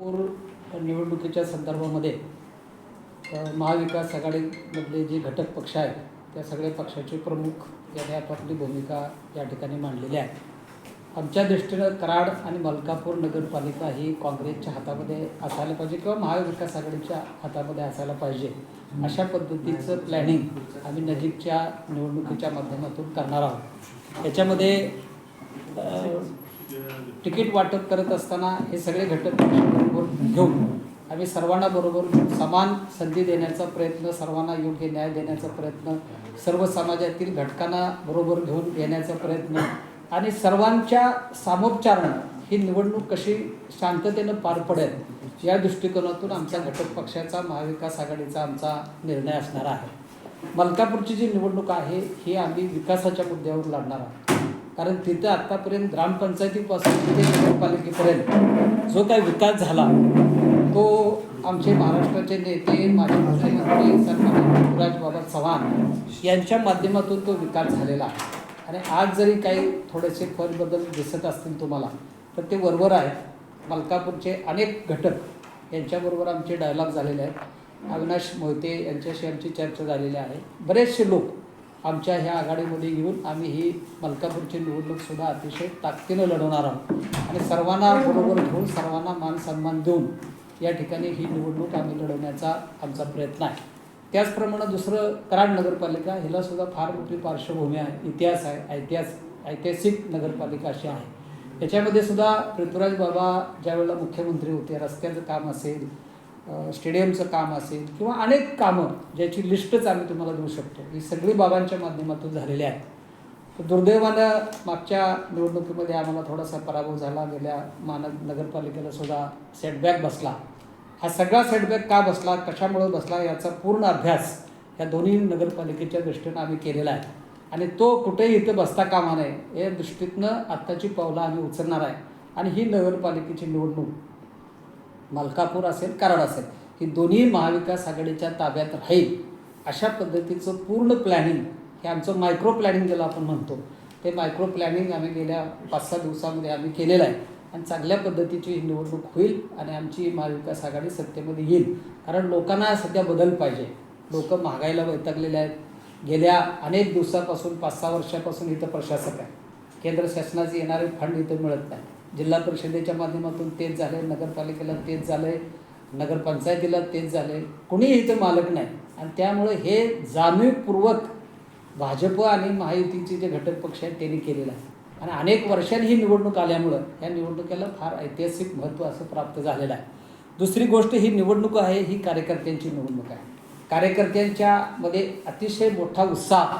नागपूर निवडणुकीच्या संदर्भामध्ये महाविकास आघाडीमधले जे घटक पक्ष आहेत त्या सगळ्या पक्षाचे प्रमुख यांनी आपापली भूमिका या ठिकाणी मांडलेली आहे आमच्या दृष्टीनं कराड आणि मलकापूर नगरपालिका ही काँग्रेसच्या हातामध्ये असायला पाहिजे किंवा महाविकास आघाडीच्या हातामध्ये असायला पाहिजे अशा पद्धतीचं प्लॅनिंग आम्ही नजीकच्या निवडणुकीच्या माध्यमातून करणार आहोत. याच्यामध्ये तिकीट वाटप करत असताना हे सगळे घटक बरोबर घेऊन आम्ही सर्वांना बरोबर समान संधी देण्याचा प्रयत्न सर्वांना योग्य न्याय देण्याचा प्रयत्न सर्व समाजातील घटकांना बरोबर घेऊन येण्याचा प्रयत्न आणि सर्वांच्या सामोपचारानं ही निवडणूक कशी शांततेनं पार पडेल या दृष्टिकोनातून आमचा घटक पक्षाचा महाविकास आघाडीचा आमचा निर्णय असणार आहे. मलकापूरची जी निवडणूक आहे ही आम्ही विकासाच्या मुद्द्यावर लढणार आहोत. कारण तिथं आत्तापर्यंत ग्रामपंचायतीपासून ते नगरपालिकेपर्यंत जो काही विकास झाला तो आमचे महाराष्ट्राचे नेते माजी मुख्यमंत्री सन्माननीय बाबा चव्हाण यांच्या माध्यमातून तो विकास झालेला आहे. आणि आज जरी काही थोडेसे बदल दिसत असतील तुम्हाला तर ते बरोबर आहेत. मलकापूरचे अनेक घटक यांच्याबरोबर आमचे डायलॉग झालेले आहेत. अविनाश मोहिते यांच्याशी आमची चर्चा झालेली आहे. बरेचसे लोक आमच्या ह्या आघाडीमध्ये येऊन आम्ही ही मलकापूरची निवडणूकसुद्धा अतिशय ताकदीनं लढवणार आहोत. आणि सर्वांना बरोबर घेऊन सर्वांना मान सन्मान देऊन या ठिकाणी ही निवडणूक आम्ही लढवण्याचा आमचा प्रयत्न आहे. त्याचप्रमाणे दुसरं कराड नगरपालिका हिलासुद्धा फार मोठी पार्श्वभूमी आहे. इतिहास आहे ऐतिहास ऐतिहासिक नगरपालिका अशी आहे. याच्यामध्ये सुद्धा पृथ्वीराज बाबा ज्यावेळेला मुख्यमंत्री होते रस्त्याचं काम असेल स्टेडियमचं काम असेल किंवा अनेक कामं ज्याची लिस्टच आम्ही तुम्हाला देऊ शकतो. ही सगळी बाबांच्या माध्यमातून झालेली आहेत. दुर्दैवानं मागच्या निवडणुकीमध्ये आम्हाला थोडासा पराभव झाला. गेल्या महानग नगरपालिकेला सुद्धा सेटबॅक बसला. हा सगळा सेटबॅक का बसला कशामुळे बसला याचा पूर्ण अभ्यास या दोन्ही नगरपालिकेच्या दृष्टीनं आम्ही केलेला आहे. आणि तो कुठेही इथं बसता कामा नये या दृष्टीतनं आत्ताची पावलं आम्ही उचलणार आहे. आणि ही नगरपालिकेची निवडणूक मलकापूर असेल कराड असेल ही दोन्ही महाविकास आघाडीच्या ताब्यात राहील. अशा पद्धतीचं पूर्ण प्लॅनिंग हे आमचं मायक्रो प्लॅनिंग ज्याला आपण म्हणतो ते मायक्रो प्लॅनिंग आम्ही गेल्या पाच सहा दिवसामध्ये आम्ही केलेलं आहे. आणि चांगल्या पद्धतीची ही निवडणूक होईल आणि आमची महाविकास आघाडी सत्तेमध्ये येईल. कारण लोकांना सध्या बदल पाहिजे. लोक महागाईला वैतागलेले आहेत. गेल्या अनेक दिवसापासून पाच सहा वर्षापासून इथं प्रशासक आहे. केंद्र शासनाचे येणारे फंड इथं मिळत नाही जिल्हा परिषदेच्या माध्यमातून तेच झालं आहे नगरपालिकेला तेच झालं आहे नगरपंचायतीला तेच झालं आहे कुणीही इथं मालक नाही. आणि त्यामुळे हे जाणीवपूर्वक भाजप आणि महायुतीचे जे घटक पक्ष आहेत त्यांनी केलेलं आहे. आणि अनेक वर्षांनी ही निवडणूक आल्यामुळं या निवडणुकीला फार ऐतिहासिक महत्त्व असं प्राप्त झालेलं आहे. दुसरी गोष्ट ही निवडणूक आहे ही कार्यकर्त्यांची निवडणूक आहे. कार्यकर्त्यांच्यामध्ये अतिशय मोठा उत्साह